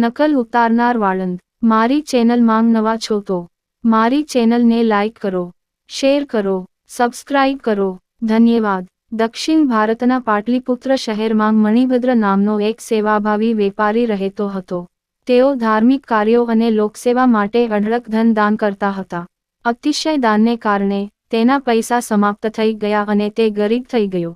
નકલ ઉતારનાર વાળંદ. મારી ચેનલ માંગ નવા છો તો મારી ચેનલને લાઇક કરો શેર કરો સબસ્ક્રાઇબ કરો. ધન્યવાદ. દક્ષિણ ભારતના પાટલીપુત્ર શહેરમાં મણિભદ્ર નામનો એક સેવાભાવી વેપારી રહેતો હતો. તેઓ ધાર્મિક કાર્યો અને લોકસેવા માટે અઢળક ધન દાન કરતા હતા. અતિશય દાનને કારણે તેના પૈસા સમાપ્ત થઈ ગયા અને તે ગરીબ થઈ ગયો.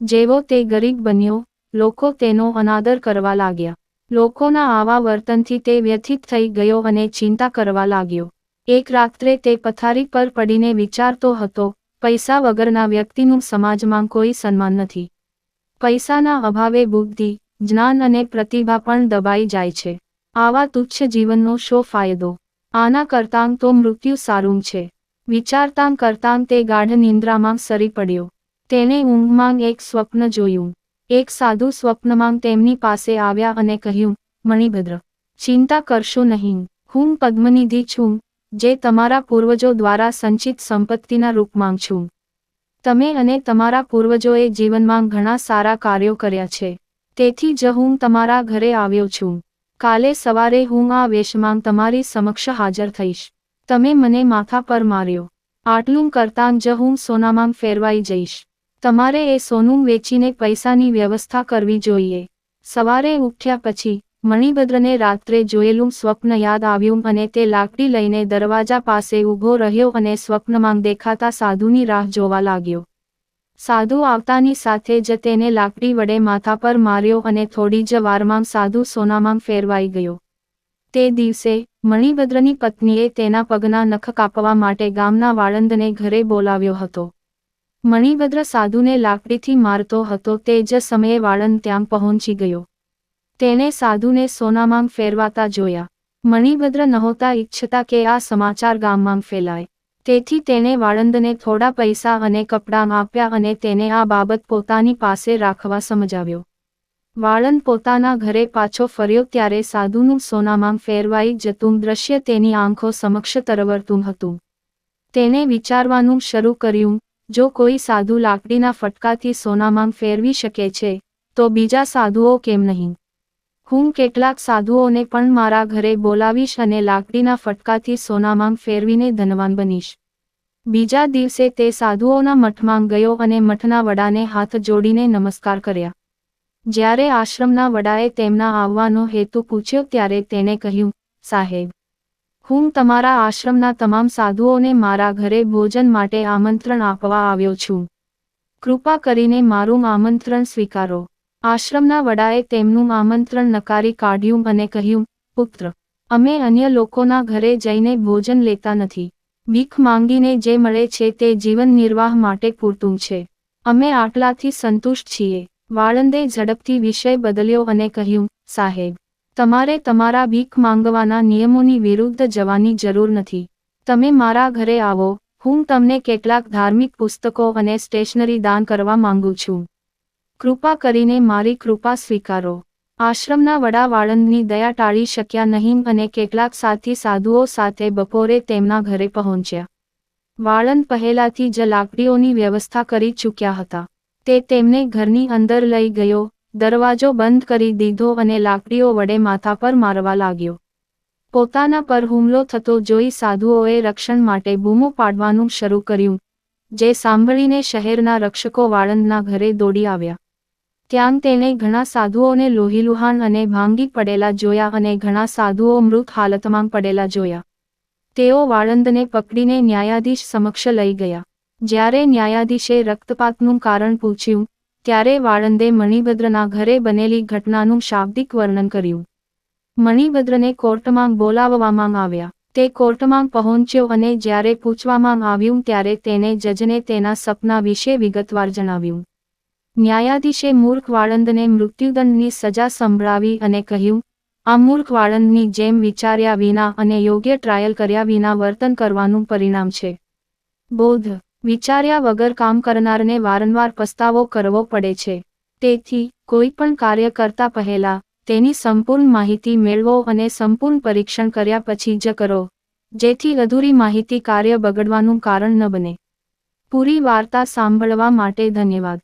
જેવો તે ગરીબ બન્યો, લોકો તેનો અનાદર કરવા લાગ્યા. લોકોના આવા વર્તનથી તે વ્યથિત થઈ ગયો અને ચિંતા કરવા લાગ્યો. એક રાત્રે તે પથારી પર પડીને વિચારતો હતો, પૈસા વગરના વ્યક્તિનું સમાજમાં કોઈ સન્માન નથી. પૈસાના અભાવે બુદ્ધિ, જ્ઞાન અને પ્રતિભા પણ દબાઈ જાય છે. આવા તુચ્છ જીવનનો શો ફાયદો? આના કરતાં તો મૃત્યુ સારું છે. વિચારતાં કરતાં તે ગાઢ નિંદ્રામાં સરી પડ્યો. તેને ઊંઘમાં એક સ્વપ્ન જોયું. એક સાધુ સ્વપ્નમાં તેમની પાસે આવ્યા અને કહ્યું, મણિભદ્ર, ચિંતા કરશો નહીં. હું પદ્મનિધિ છું, જે તમારા પૂર્વજો દ્વારા સંચિત સંપત્તિના રૂપમાં છું. તમે અને તમારા પૂર્વજોએ જીવનમાં ઘણા સારા કાર્યો કર્યા છે. તેથી જ હું તમારા ઘરે આવ્યો છું. કાલે સવારે હું આ વેશમાં તમારી સમક્ષ હાજર થઈશ. તમે મને માથા પર માર્યો. આટલું કરતાં જ હું સોનામાં ફેરવાઈ જઈશ. તમારે એ સોનું વેચીને પૈસાની વ્યવસ્થા કરવી જોઈએ. સવારે ઉઠ્યા પછી, મણિભદ્રને રાત્રે જોયેલું સ્વપ્ન યાદ આવ્યું અને તે લાકડી લઈને દરવાજા પાસે ઊભો રહ્યો અને સ્વપ્નમાં દેખાતા સાધુની રાહ જોવા લાગ્યો. સાધુ આવતાની સાથે જ તેને લાકડી વડે માથા પર માર્યો અને થોડી જ વારમાં સાધુ સોનામાં ફેરવાઈ ગયો. તે દિવસે, મણિભદ્રની પત્નીએ તેના પગના નખ કાપવા માટે ગામના વાળંદને ઘરે બોલાવ્યો હતો. મણિભદ્ર સાધુને લાકડીથી મારતો હતો તે જ સમયે વાળંદ ત્યાં પહોંચી ગયો. તેણે સાધુને સોનામાં ફેરવાતા જોયા. મણિભદ્ર નહોતા ઈચ્છતા કે આ સમાચાર ગામમાં ફેલાય. તેથી તેણે વાળંદને થોડા પૈસા અને કપડાં આપ્યા અને તેને આ બાબત પોતાની પાસે રાખવા સમજાવ્યો. વાળંદ પોતાના ઘરે પાછો ફર્યો ત્યારે સાધુનું સોનામાં ફેરવાઈ જતું દ્રશ્ય તેની આંખો સમક્ષ તરવરતું હતું. તેને વિચારવાનું શરૂ કર્યું જો કોઈ સાધુ લાકડીના ફટકાથી સોનામાં ફેરવી શકે છે, તો બીજા સાધુઓ કેમ નહીં? હું કેટલાક સાધુઓને પણ મારા ઘરે બોલાવીશ અને લાકડીના ફટકાથી સોનામાં ફેરવીને ધનવાન બનીશ. બીજા દિવસે તે સાધુઓના મઠમાં ગયો અને મઠના વડાને હાથ જોડીને નમસ્કાર કર્યા. જ્યારે આશ્રમના વડાએ તેમના આવવાનો હેતુ પૂછ્યો ત્યારે તેણે કહ્યું, સાહેબ હું તમારા આશ્રમના તમામ સાધુઓને મારા ઘરે ભોજન માટે આમંત્રણ આપવા આવ્યો છું. કૃપા કરીને મારું આમંત્રણ સ્વીકારો. આશ્રમના વડાએ તેમનું આમંત્રણ નકારી કાઢ્યું અને કહ્યું, પુત્ર, અમે અન્ય લોકોના ઘરે જઈને ભોજન લેતા નથી. ભીખ માંગીને જે મળે છે તે જીવન નિર્વાહ માટે પૂરતું છે. અમે આટલાથી સંતુષ્ટ છીએ. વાળંદે ઝડપથી વિષય બદલ્યો અને કહ્યું, સાહેબ તમારે તમારા ભીખ માંગવાના નિયમોની વિરુદ્ધ જવાની જરૂર નથી. તમે મારા ઘરે આવો, હું તમને કેટલાક ધાર્મિક પુસ્તકો અને સ્ટેશનરી દાન કરવા માંગુ છું. કૃપા કરીને મારી કૃપા સ્વીકારો. આશ્રમના વડા વાળંદની દયા ટાળી શક્યા નહીં અને કેટલાક સાથી સાધુઓ સાથે બપોરે તેમના ઘરે પહોંચ્યા. વાળંદ પહેલાથી જ લાકડીઓની વ્યવસ્થા કરી ચૂક્યા હતા. તે તેમને ઘરની અંદર લઈ ગયો દરવાજો બંધ કરી દીધો અને લાકડીઓ વડે માથા પર મારવા લાગ્યો. પોતાના પર હુમલો થતો જોઈ સાધુઓએ રક્ષણ માટે બૂમો પાડવાનું શરૂ કર્યું, જે સાંભળીને શહેરના રક્ષકો વાળંદના ઘરે દોડી આવ્યા. ત્યાં તેણે ઘણા સાધુઓને લોહીલુહાન અને ભાંગી પડેલા જોયા અને ઘણા સાધુઓ મૃત હાલતમાં પડેલા જોયા. તેઓ વાળંદને પકડીને ન્યાયાધીશ સમક્ષ લઈ ગયા. જ્યારે ન્યાયાધીશે રક્તપાતનું કારણ પૂછ્યું ત્યારે વાળંદે મણિભદ્રના ઘરે બનેલી ઘટનાનું શાબ્દિક વર્ણન કર્યું. મણિભદ્રને કોર્ટમાં બોલાવવામાં આવ્યા. તે કોર્ટમાં પહોંચ્યો અને જ્યારે પૂછવામાં આવ્યું ત્યારે તેને જજને તેના સપના વિશે વિગતવાર જણાવ્યું. ન્યાયાધીશે મૂર્ખ વાળંદને મૃત્યુદંડની સજા સંભળાવી અને કહ્યું, આ મૂર્ખ વાળંદની જેમ વિચાર્યા વિના અને યોગ્ય ટ્રાયલ કર્યા વિના વર્તન કરવાનું પરિણામ છે. બોધ વિચાર્યા વગર કામ કરનારને વારંવાર પસ્તાવો કરવો પડે છે. તેથી, કોઈ પણ કાર્ય કરતા પહેલા, તેની સંપૂર્ણ માહિતી મેળવો અને સંપૂર્ણ પરીક્ષણ કર્યા પછી જ કરો, જેથી અધૂરી માહિતી કાર્ય બગડવાનું કારણ ન બને. પૂરી વાર્તા સાંભળવા માટે ધન્યવાદ.